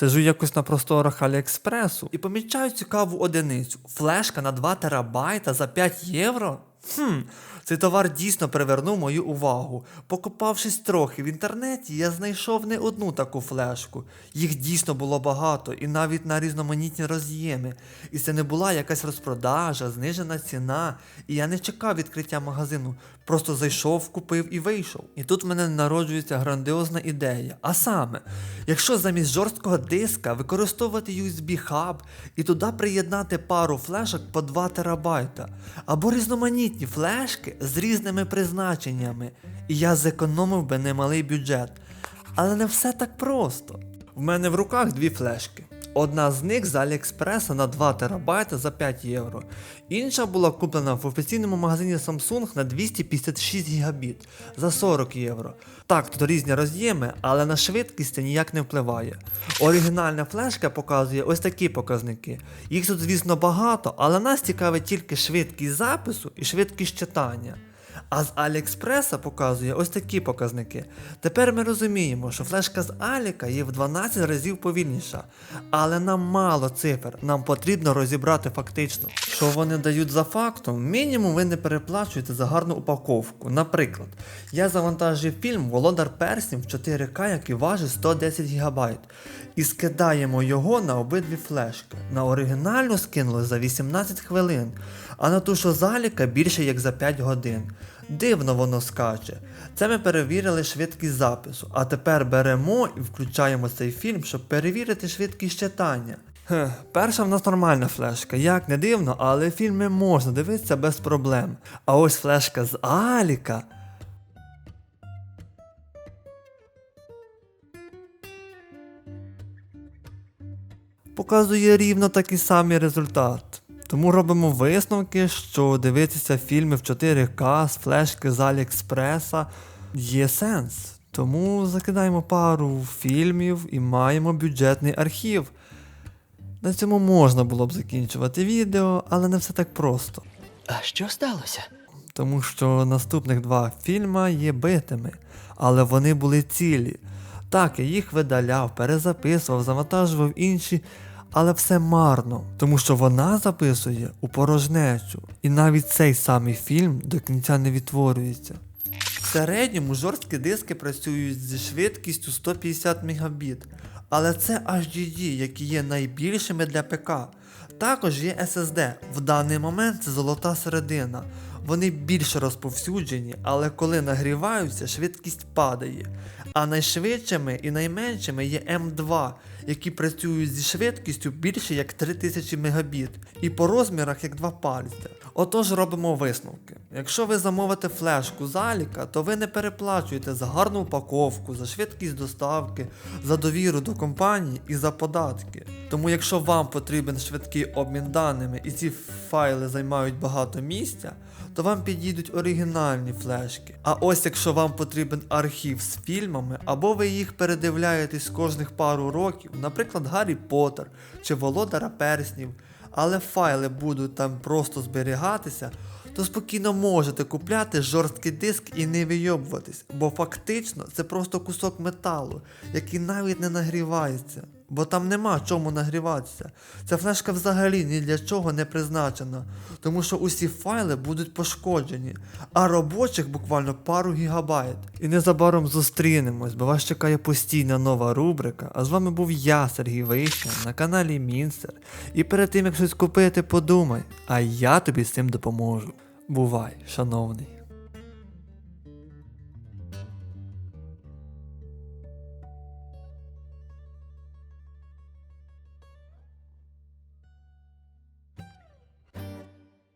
Сижу якось на просторах Аліекспресу і помічаю цікаву одиницю. Флешка на 2 терабайта за 5 євро? Хм, цей товар дійсно привернув мою увагу. Покопавшись трохи в інтернеті, я знайшов не одну таку флешку. Їх дійсно було багато, і навіть на різноманітні роз'єми. І це не була якась розпродажа, знижена ціна. І я не чекав відкриття магазину. Просто зайшов, купив і вийшов. І тут в мене народжується грандіозна ідея. А саме, якщо замість жорсткого диска використовувати USB-хаб і туди приєднати пару флешок по 2 терабайта, або різноманітні флешки з різними призначеннями, і я зекономив би немалий бюджет. Але не все так просто. В мене в руках дві флешки. Одна з них з Аліекспреса на 2 терабайта за 5 євро. Інша була куплена в офіційному магазині Samsung на 256 гігабіт за 40 євро. Так, тут різні роз'єми, але на швидкість це ніяк не впливає. Оригінальна флешка показує ось такі показники. Їх тут, звісно, багато, але нас цікавить тільки швидкість запису і швидкість читання. А з Аліекспреса показує ось такі показники. Тепер ми розуміємо, що флешка з Аліка є в 12 разів повільніша. Але нам мало цифр, нам потрібно розібрати фактично. Що вони дають за фактом, мінімум ви не переплачуєте за гарну упаковку. Наприклад, я завантажив фільм Володар Перснів в 4К, який важить 110 ГБ. І скидаємо його на обидві флешки. На оригінальну скинули за 18 хвилин, а на ту, що з Аліка більше як за 5 годин. Дивно воно скаче. Це ми перевірили швидкість запису, а тепер беремо і включаємо цей фільм, щоб перевірити швидкість читання. Хех, перша в нас нормальна флешка, як не дивно, але фільми можна дивитися без проблем. А ось флешка з Аліка. показує рівно такий самий результат. Тому робимо висновки, що дивитися фільми в 4К з флешки з Аліекспреса є сенс. Тому закидаємо пару фільмів і маємо бюджетний архів. На цьому можна було б закінчувати відео, але не все так просто. А що сталося? Тому що наступних два фільма є битими, але вони були цілі. Так, я їх видаляв, перезаписував, завантажував інші, але все марно, тому що вона записує у порожнечу, і навіть цей самий фільм до кінця не відтворюється. В середньому жорсткі диски працюють зі швидкістю 150 Мбіт, але це HDD, які є найбільшими для ПК. Також є SSD. В даний момент це золота середина. Вони більше розповсюджені, але коли нагріваються, швидкість падає. А найшвидшими і найменшими є М2, які працюють зі швидкістю більше як 3000 Мбіт, і по розмірах як два пальця. Отож робимо висновки. Якщо ви замовите флешку з Аліка, то ви не переплачуєте за гарну упаковку, за швидкість доставки, за довіру до компанії і за податки. Тому якщо вам потрібен швидкий обмін даними і ці файли займають багато місця, то вам підійдуть оригінальні флешки. А ось якщо вам потрібен архів з фільмами, або ви їх передивляєтесь кожних пару років, наприклад, Гаррі Поттер чи Володара Перснів, але файли будуть там просто зберігатися, то спокійно можете купляти жорсткий диск і не вийобуватись, бо фактично це просто кусок металу, який навіть не нагрівається. Бо там нема чому нагріватися. Ця флешка взагалі ні для чого не призначена, тому що усі файли будуть пошкоджені, а робочих буквально пару гігабайт. І незабаром зустрінемось, бо вас чекає постійна нова рубрика. А з вами був я, Сергій Вишня, на каналі Мінстер. І перед тим як щось купити, подумай, а я тобі з цим допоможу. Бувай, шановний.